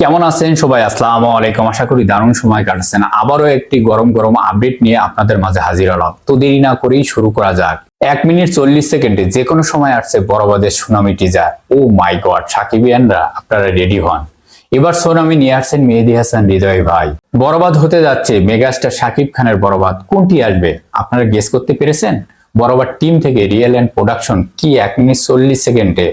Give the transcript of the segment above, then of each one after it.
কেমন আছেন সবাই? আসসালামু আলাইকুম। আশা করি দারুণ সময় কাটাচ্ছেন। আবারও একটি গরম গরম আপডেট নিয়ে আপনাদের মাঝে হাজির হলাম। তো দেরি না করেই শুরু করা যাক। এক মিনিট চল্লিশ সেকেন্ডে যে কোনো সময় আসছে বড়বাদের tsunami teaser. Oh my god সাকিবিয়ানরা আপনারা রেডি হন। এবার সোনামি নিয়ে আসছেন মেহেদি হাসান, হৃদয় ভাই। বরবাদ হতে যাচ্ছে মেগাস্টার সাকিব খানের বরবাদ কোনটি আসবে? আপনারা গেস করতে পেরেছেন? বরবাদ টিম থেকে রিয়েল অ্যান্ড প্রোডাকশন কি এক মিনিট চল্লিশ সেকেন্ডে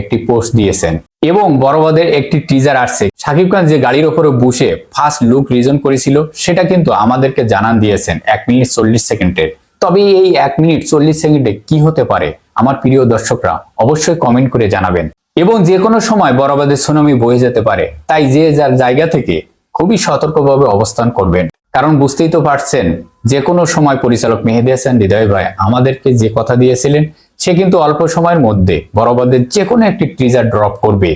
একটি পোস্ট দিয়েছেন? এবং বড়বাদের একটি টিজার আসছে। শাকিব খান যে গাড়ির ওপরে বসে ফার্স্ট লুক রিজন করেছিল, সেটা কিন্তু আমাদেরকে জানান দিয়েছেন এক মিনিট চল্লিশ সেকেন্ডের তবে এই এক মিনিট চল্লিশ সেকেন্ডে কি হতে পারে? আমার প্রিয় দর্শকরা অবশ্যই কমেন্ট করে জানাবেন। এবং যে কোনো সময় বড়বাদের সুনামি বয়ে যেতে পারে, তাই যে যার জায়গা থেকে খুবই সতর্কভাবে অবস্থান করবেন। কারণ বুঝতেই তো পারছেন, যে কোনো সময় পরিচালক মেহেদি হাসান, হৃদয় ভাই আমাদেরকে যে কথা দিয়েছিলেন সে কিন্তু অল্প সময়ের মধ্যে বড়বাদের যে কোনো একটি টিজার ড্রপ করবে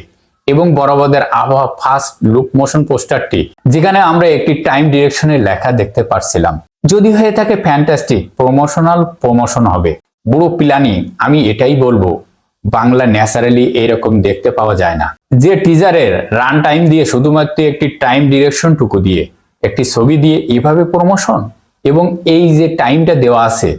এবং বড়বাদের আবহাওয়া ফার্স্ট লুক মোশন পোস্টারটি যেখানে আমরা একটি টাইম ডিরেকশনের লেখা দেখতে পারছিলাম। যদি হয়ে থাকে ফ্যান্টাস্টিক প্রমোশনাল প্রমোশন হবে। বুড়ো প্ল্যানিং আমি এটাই বলব, বাংলা ন্যাচারালি এরকম দেখতে পাওয়া যায় না। যে টিজারের রান টাইম দিয়ে শুধুমাত্র একটি টাইম ডিরেকশন টুকু দিয়ে, একটি ছবি দিয়ে এভাবে প্রমোশন এবং এই যে টাইমটা দেওয়া আছে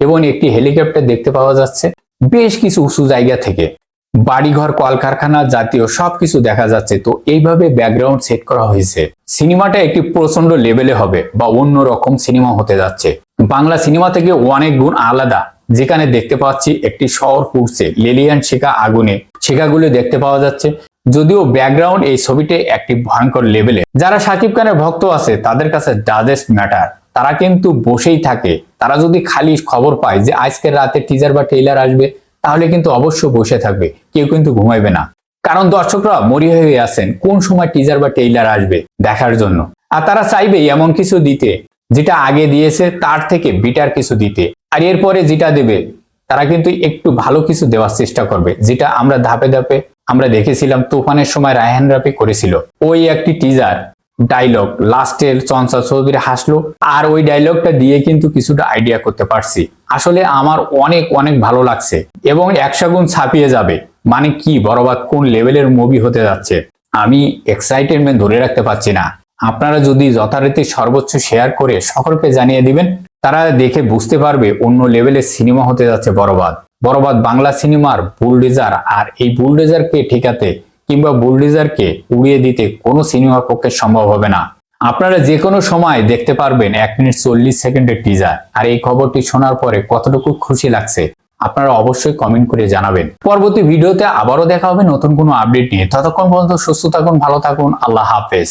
এবং একটি হেলিকপ্টার দেখতে পাওয়া যাচ্ছে। বেশ কিছু উঁচু জায়গা থেকে। বাড়িঘর, কলকারখানা জাতীয় সবকিছু দেখা যাচ্ছে। তো এইভাবে ব্যাকগ্রাউন্ড সেট করা হয়েছে। সিনেমাটা একটি প্রচণ্ড লেভেলে হবে বা অন্য রকম সিনেমা হতে যাচ্ছে। বাংলা সিনেমা থেকে অনেক গুণ আলাদা। যেখানে দেখতে পাচ্ছি একটি শহর পুড়ছে লেলিয়ান শিখা আগুনে। শিখাগুলো দেখতে পাওয়া যাচ্ছে। যদিও ব্যাকগ্রাউন্ড এই ছবিতে একটি ভয়ঙ্কর লেভেলে যারা সাকিব খানের ভক্ত আছে, তাদের কাছে ডাজেস্ট ম্যাটার তারা কিন্তু বসেই থাকে। তারা যদি খালি খবর পায় যে আজকের রাতে টিজার বা ট্রেলার আসবে, তাহলে কিন্তু অবশ্য বসে থাকবে, কেউ কিন্তু ঘুমাইবে না। কারণ দর্শকরা মরি হয়ে আছেন, কোন সময় টিজার বা ট্রেলার আসবে দেখার জন্য। আর তারা চাইবে এমন কিছু দিতে, যেটা আগে দিয়েছে, তার থেকে বিটার কিছু দিতে। আর এরপরে যেটা দেবে, তারা কিন্তু একটু ভালো কিছু দেওয়ার চেষ্টা করবে, যেটা আমরা ধাপে ধাপে আমরা দেখেছিলাম, তুফানের সময় রায়হান রাফি করেছিল। ওই একটি টিজার ডায়লগ লাস্টের চঞ্চল চৌধুরী হাসলো, আর ওই ডায়লগটা দিয়ে কিন্তু কিছুটা আইডিয়া করতে পারছি। আসলে আমার অনেক অনেক ভালো লাগছে, এবং একশো গুণ ছাপিয়ে যাবে। মানে কি বরবাদ কোন লেভেলের মুভি হতে যাচ্ছে? আমি এক্সাইটেডমেন্ট ধরে রাখতে পারছি না। আপনারা যদি যথারীতি সর্বোচ্চ শেয়ার করে সকলকে জানিয়ে দিবেন, তারা দেখে বুঝতে পারবে অন্য লেভেলের সিনেমা হতে যাচ্ছে বরবাদ বরবাদ বাংলা সিনেমার বুলডেজার আর এই বুলডেজারকে ঠেকাতে কিংবা বুলডেজারকে উড়িয়ে দিতে কোনো সিনেমার পক্ষে সম্ভব হবে না। আপনারা যে কোনো সময় দেখতে পারবেন এক মিনিট চল্লিশ সেকেন্ডের টিজার আর এই খবরটি শোনার পরে কতটুকু খুশি লাগছে, আপনারা অবশ্যই কমেন্ট করে জানাবেন। পরবর্তী ভিডিওতে আবারও দেখা হবে নতুন কোনো আপডেট নিয়ে। ততক্ষণ পর্যন্ত সুস্থ থাকুন, ভালো থাকুন, আল্লাহ হাফেজ।